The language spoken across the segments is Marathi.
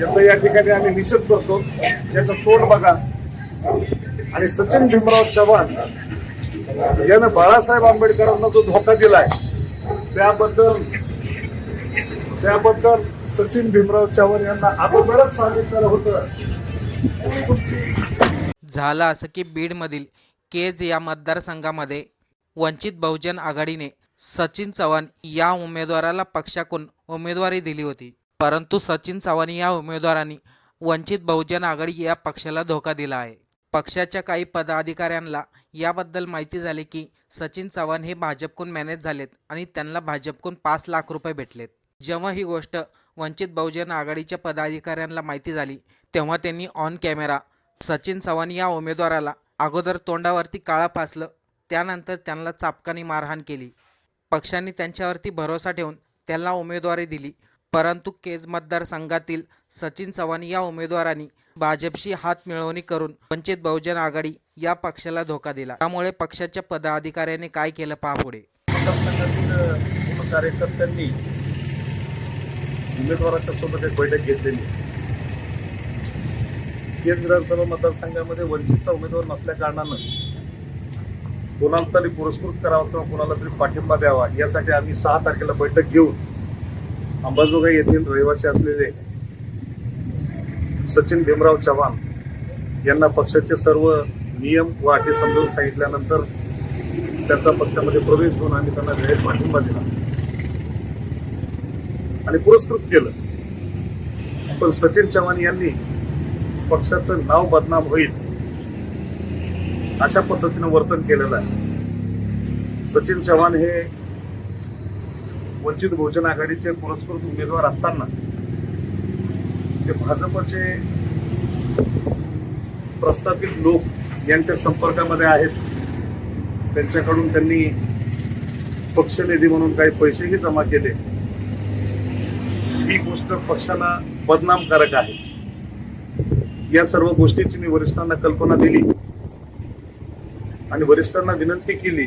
याचा या ठिकाणी आम्ही निषेध करतो याचं तोंड बघा. आणि सचिन भीमराव चव्हाण यानं बाळासाहेब आंबेडकरांना जो धोका दिलाय त्याबद्दल त्याबद्दल सचिन भीमराव चव्हाण यांना अगोदरच सांगितलेलं होतं. झालं असं की बीडमधील केज या मतदारसंघामध्ये वंचित बहुजन आघाडीने सचिन चव्हाण या उमेदवाराला पक्षाकडून उमेदवारी दिली होती. परंतु सचिन चव्हाण या उमेदवारांनी वंचित बहुजन आघाडी या पक्षाला धोका दिला आहे. पक्षाच्या काही पदाधिकाऱ्यांना याबद्दल माहिती झाली की सचिन चव्हाण हे भाजपकडून मॅनेज झालेत आणि त्यांना भाजपकडून पाच लाख रुपये भेटलेत. जेव्हा ही गोष्ट वंचित बहुजन आघाडीच्या पदाधिकाऱ्यांना माहिती झाली तेव्हा त्यांनी ऑन कॅमेरा सचिन चव्हाण या उमेदवाराला अगोदर तोंडावरती काळा फासलं त्यानंतर त्यांना चापकानी मारहाण केली. पक्षांनी त्यांच्यावरती भरोसा ठेवून त्यांना उमेदवारी दिली. परंतु केज मतदारसंघातील सचिन चव्हाण या उमेदवारांनी भाजपशी हात मिळवणी करून वंचित बहुजन आघाडी या पक्षाला धोका दिला. त्यामुळे पक्षाच्या पदाधिकाऱ्यांनी काय केलं पहा पुढे. मतदारसंघातील कार्यकर्त्यांनी उमेदवाराच्या सोबत एक बैठक घेतलेली. केज विधानसभा मतदारसंघामध्ये वंचितचा उमेदवार नसल्या कारणानं कोणाला तरी पुरस्कृत करावा किंवा कोणाला तरी पाठिंबा द्यावा यासाठी आम्ही सहा तारखेला बैठक घेऊन अंबाजोगाई येथील रहिवासी असलेले सचिन भीमराव चव्हाण यांना पक्षाचे सर्व नियम व अटी समजून सांगितल्यानंतर त्यांचा पक्षामध्ये प्रवेश घेऊन आम्ही त्यांना जाहीर पाठिंबा दिला. आणि पुरस्कृत केलं. पण सचिन चव्हाण यांनी पक्षाचं नाव बदनाम होईल अशा पद्धतीनं वर्तन केलेलं आहे. सचिन चव्हाण हे वंचित बहुजन आघाडीचे पुरस्कृत उमेदवार असताना ते भाजपचे प्रस्थापित लोक यांच्या संपर्कामध्ये आहेत. त्यांच्याकडून त्यांनी पक्षनिधी म्हणून काही पैसेही जमा केले. ही गोष्ट पक्षाला बदनामकारक आहे. या सर्व गोष्टीची मी वरिष्ठांना कल्पना दिली आणि वरिष्ठांना विनंती केली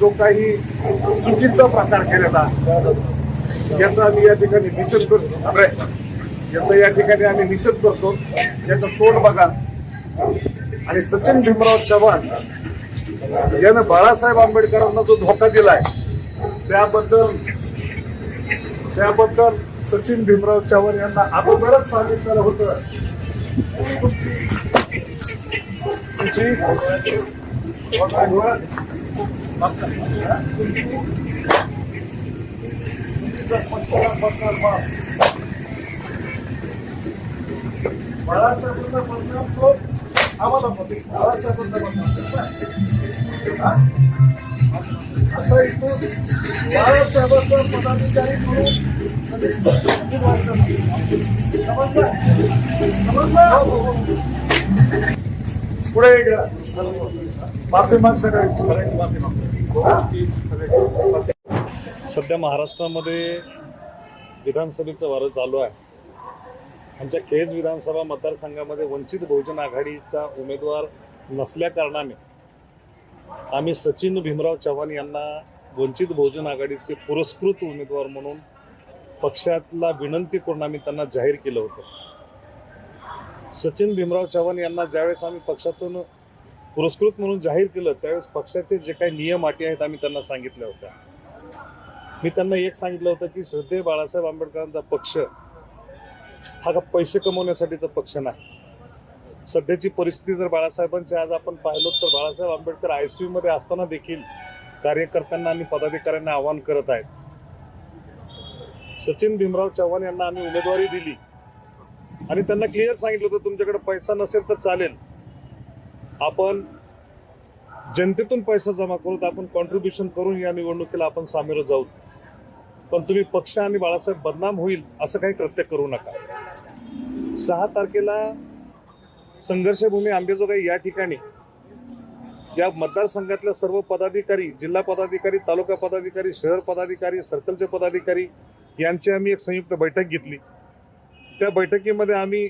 जो काही चुकीचा प्रकार केलेला याचा आम्ही या ठिकाणी निषेध करतो. अरे, याचा या ठिकाणी आम्ही निषेध करतो. याचं तोंड बघा. आणि सचिन भीमराव चव्हाण यानं बाळासाहेब आंबेडकरांना जो धोका दिलाय त्याबद्दल त्याबद्दल सचिन भीमराव चव्हाण यांना अगोदरच सांगितलेलं होतं. तुमची बाळासाहेबांचा बदनाम तो आम्हाला मध्ये बाळासाहेबांचा बदनाम हा? आता इथून बाळासाहेबांचा पदाधिकारी म्हणून समजलं? समजलं? पुढे इकडं. माफी माग सगळ्यांची माफी माग सध्या महाराष्ट्रामध्ये विधानसभेचं वारं चालू आहे. आमच्या केज विधानसभा मतदारसंघामध्ये वंचित बहुजन आघाडीचा उमेदवार नसल्या कारणाने आम्ही सचिन भीमराव चव्हाण यांना वंचित बहुजन आघाडीचे पुरस्कृत उमेदवार म्हणून पक्षातला विनंती करून आम्ही त्यांना जाहीर केलं होतं. सचिन भीमराव चव्हाण यांना ज्यावेळेस आम्ही पक्षातून पुरस्कृत म्हणून जाहीर केलं त्यावेळेस पक्षाचे जे काही नियम अटी आहेत आम्ही त्यांना सांगितल्या होत्या. मी त्यांना एक सांगितलं होतं की श्रद्धेय बाळासाहेब आंबेडकरांचा पक्ष हा का पैसे कमवण्यासाठीचा पक्ष नाही. सध्याची परिस्थिती जर बाळासाहेबांची आज आपण पाहिलो तर बाळासाहेब आंबेडकर आय सी मध्ये असताना देखील कार्यकर्त्यांना आणि पदाधिकाऱ्यांना आवाहन करत आहेत. सचिन भीमराव चव्हाण यांना आम्ही उमेदवारी दिली. आणि त्यांना क्लिअर सांगितलं होतं तुमच्याकडे पैसा नसेल तर चालेल. आपण जनतेतून पैसा जमा करून आपण कॉन्ट्रीब्युशन करून या निवडणुकीला आपण सामोरं जाऊ. पण तुम्ही पक्ष आणि बाळासाहेब बदनाम होईल असं काही कृत्य करू नका. सहा तारखेला संघर्षभूमी आंबेजोगाई या ठिकाणी या मतदारसंघातल्या सर्व पदाधिकारी जिल्हा पदाधिकारी तालुका पदाधिकारी शहर पदाधिकारी सर्कलचे पदाधिकारी यांची आम्ही एक संयुक्त बैठक घेतली. त्या बैठकीमध्ये आम्ही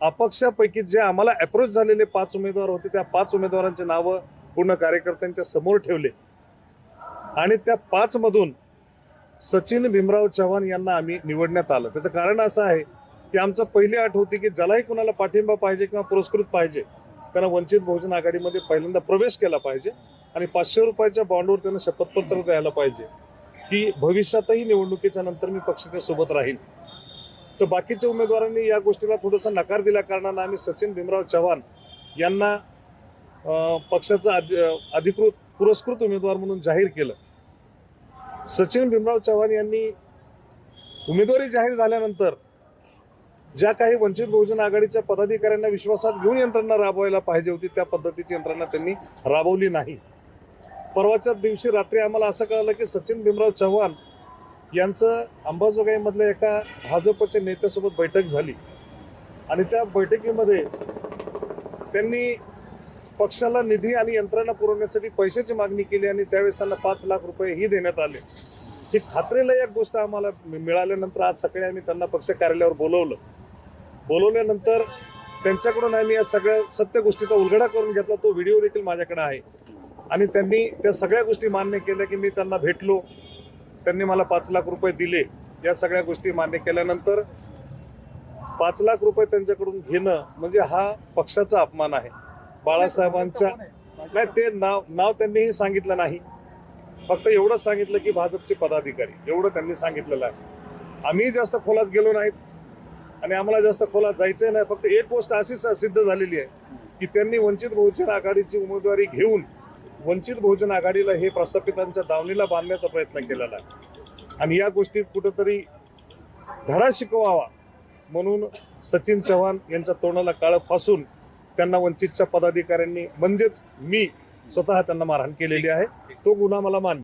अपक्षापैकी जे आम्हाला अप्रोच झालेले पाच उमेदवार होते त्या पाच उमेदवारांची नावं पूर्ण कार्यकर्त्यांच्या समोर ठेवले. आणि त्या पाचमधून सचिन भीमराव चव्हाण यांना आम्ही निवडण्यात आलं. त्याचं कारण असं आहे की आमचं पहिली आठ होती की ज्यालाही कुणाला पाठिंबा पाहिजे किंवा पुरस्कृत पाहिजे त्यांना वंचित बहुजन आघाडीमध्ये पहिल्यांदा प्रवेश केला पाहिजे आणि पाचशे रुपयाच्या बॉन्डवर त्यांना शपथपत्र द्यायला पाहिजे. की भविष्यातही निवडणुकीच्या नंतर मी पक्षाच्या सोबत राहील तर बाकीच्या उमेदवारांनी या गोष्टीला थोडंसं नकार दिल्या कारणानं आम्ही सचिन भीमराव चव्हाण यांना पक्षाचा अधिकृत पुरस्कृत उमेदवार म्हणून जाहीर केलं. सचिन भीमराव चव्हाण यांनी उमेदवारी जाहीर झाल्यानंतर ज्या काही वंचित बहुजन आघाडीच्या पदाधिकाऱ्यांना विश्वासात घेऊन यंत्रणा राबवायला पाहिजे होती त्या पद्धतीची यंत्रणा त्यांनी राबवली नाही. परवाच्याच दिवशी रात्री आम्हाला असं कळलं की सचिन भीमराव चव्हाण यांचं अंबाजोगाईमधल्या एका भाजपच्या नेत्यासोबत बैठक झाली. आणि त्या बैठकीमध्ये त्यांनी पक्षाला निधी आणि यंत्रणा पुरवण्यासाठी पैशाची मागणी केली आणि त्यावेळेस त्यांना पाच लाख रुपये ही देण्यात आले. ही खात्रीलायक गोष्ट आम्हाला मिळाल्यानंतर आज सकाळी आम्ही त्यांना पक्ष कार्यालयावर बोलवलं. बोलवल्यानंतर त्यांच्याकडून आम्ही या सगळ्या सत्य गोष्टीचा उलगडा करून घेतला. तो व्हिडिओ देखील माझ्याकडे आहे. आणि त्यांनी त्या सगळ्या गोष्टी मान्य केल्या की मी त्यांना भेटलो. त्यांनी मला पाच लाख रुपये दिले या सगळ्या गोष्टी मान्य केल्यानंतर पाच लाख रुपये त्यांच्याकडून घेणं म्हणजे हा पक्षाचा अपमान आहे. बाळासाहेबांच्या नाही ते नाव नाव त्यांनीही सांगितलं नाही. फक्त एवढं सांगितलं की भाजपचे पदाधिकारी. एवढं त्यांनी सांगितलेलं आहे. आम्ही जास्त खोलात गेलो नाहीत. आणि आम्हाला जास्त खोलात जायचंय नाही. फक्त एक गोष्ट अशी सिद्ध झालेली आहे की त्यांनी वंचित बहुजन आघाडीची उमेदवारी घेऊन वंचित बहुजन आघाडीला हे प्रस्थापितांच्या दावणीला बांधण्याचा प्रयत्न केलेला आहे. आणि या गोष्टीत कुठंतरी धडा शिकवावा म्हणून सचिन चव्हाण यांच्या तोंडाला काळं फासून त्यांना वंचितच्या पदाधिकाऱ्यांनी म्हणजेच मी स्वतः त्यांना मारहाण केलेली आहे. तो गुन्हा मला मान्य